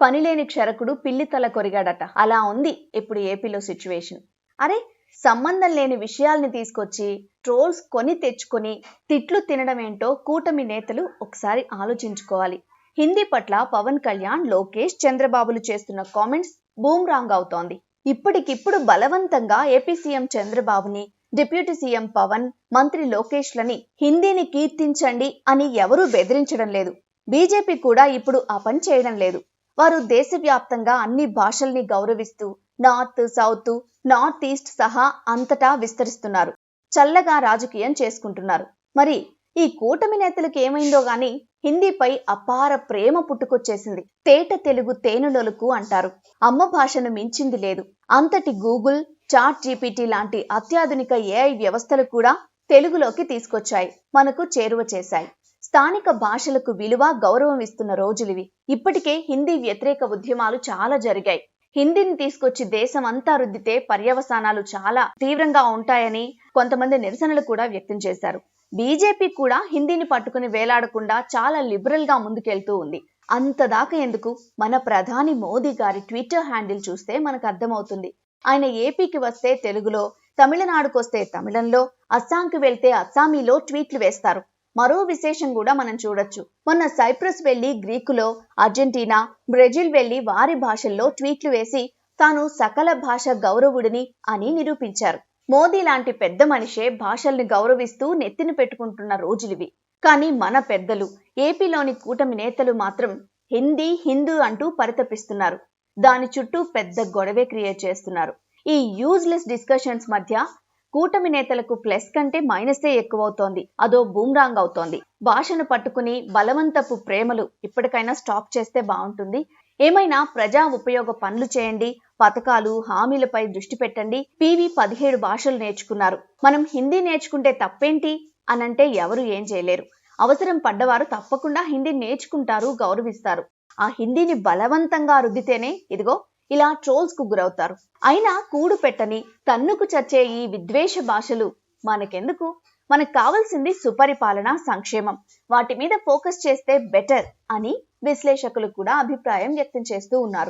పనిలేని క్షరకుడు పిల్లి తల కొరిగాడట. అలా ఉంది ఇప్పుడు ఏపీలో సిచ్యువేషన్ అరే సంబంధం లేని విషయాల్ని తీసుకొచ్చి ట్రోల్స్ కొని తెచ్చుకొని తిట్లు తినడం ఏంటో కూటమి నేతలు ఒకసారి ఆలోచించుకోవాలి. హిందీ పట్ల పవన్ కళ్యాణ్ లోకేష్ చంద్రబాబులు చేస్తున్న కామెంట్స్ బూమ్రాంగ్ అవుతోంది. ఇప్పటికిప్పుడు బలవంతంగా ఏపీ సీఎం చంద్రబాబుని డిప్యూటీ సీఎం పవన్ మంత్రి లోకేష్లని హిందీని కీర్తించండి అని ఎవరూ బెదిరించడం లేదు. బీజేపీ కూడా ఇప్పుడు ఆ పని చేయడం లేదు. వారు దేశవ్యాప్తంగా అన్ని భాషల్ని గౌరవిస్తూ నార్త్ సౌత్ నార్త్ ఈస్ట్ సహా అంతటా విస్తరిస్తున్నారు. చల్లగా రాజకీయం చేసుకుంటున్నారు. మరి ఈ కూటమి నేతలకు ఏమైందో గాని హిందీపై అపార ప్రేమ పుట్టుకొచ్చేసింది. తేట తెలుగు తేనెలొలుకు అంటారు. అమ్మ భాషను మించింది లేదు. అంతటి గూగుల్ చాట్ జీపీటీ లాంటి అత్యాధునిక ఏఐ వ్యవస్థలు కూడా తెలుగులోకి తీసుకొచ్చాయి. మనకు చేరువ చేశాయి. స్థానిక భాషలకు విలువ గౌరవం ఇస్తున్న రోజులివి. ఇప్పటికే హిందీ వ్యతిరేక ఉద్యమాలు చాలా జరిగాయి. హిందీని తీసుకొచ్చి దేశం అంతా రుద్దితే పర్యవసానాలు చాలా తీవ్రంగా ఉంటాయని కొంతమంది నిరసనలు కూడా వ్యక్తం చేశారు. బీజేపీ కూడా హిందీని పట్టుకుని వేలాడకుండా చాలా లిబరల్గా ముందుకెళ్తూ ఉంది. అంతదాకా ఎందుకు? మన ప్రధాని మోదీ గారి ట్విట్టర్ హ్యాండిల్ చూస్తే మనకు అర్థమవుతుంది. ఆయన ఏపీకి వస్తే తెలుగులో తమిళనాడుకు వస్తే తమిళంలో అస్సాంకి వెళ్తే అస్సామీలో ట్వీట్లు వేస్తారు. మరో విశేషం కూడా మనం చూడొచ్చు. మొన్న సైప్రస్ వెళ్ళి గ్రీకులో అర్జెంటీనా బ్రెజిల్ వెళ్ళి వారి భాషల్లో ట్వీట్లు వేసి తాను సకల భాష గౌరవుడిని అని నిరూపించారు. మోదీ లాంటి పెద్ద మనిషే భాషల్ని గౌరవిస్తూ నెత్తిన పెట్టుకుంటున్న రోజులివి. కానీ మన పెద్దలు ఏపీలోని కూటమి నేతలు మాత్రం హిందీ హిందూ అంటూ పరితపిస్తున్నారు. దాని చుట్టూ పెద్ద గొడవే క్రియేట్ చేస్తున్నారు. ఈ యూజ్లెస్ డిస్కషన్స్ మధ్య కూటమి నేతలకు ప్లస్ కంటే మైనసే ఎక్కువవుతోంది. అదో బూమ్రాంగ్ అవుతోంది. భాషను పట్టుకుని బలవంతపు ప్రేమలు ఇప్పటికైనా స్టాప్ చేస్తే బాగుంటుంది. ఏమైనా ప్రజా ఉపయోగ పనులు చేయండి పథకాలు హామీలపై దృష్టి పెట్టండి. పివి పదిహేడు భాషలు నేర్చుకున్నారు. మనం హిందీ నేర్చుకుంటే తప్పేంటి? అనంటే ఎవరు ఏం చేయలేరు. అవసరం పడ్డవారు తప్పకుండా హిందీ నేర్చుకుంటారు గౌరవిస్తారు. ఆ హిందీని బలవంతంగా రుద్దితేనే ఇదిగో ఇలా ట్రోల్స్కు గురవుతారు. అయినా కూడు పెట్టని తన్నుకు చచ్చే ఈ విద్వేష భాషలు మనకెందుకు? మనకు కావాల్సింది సుపరిపాలన సంక్షేమం. వాటి మీద ఫోకస్ చేస్తే బెటర్ అని విశ్లేషకులు కూడా అభిప్రాయం వ్యక్తం చేస్తూ ఉన్నారు.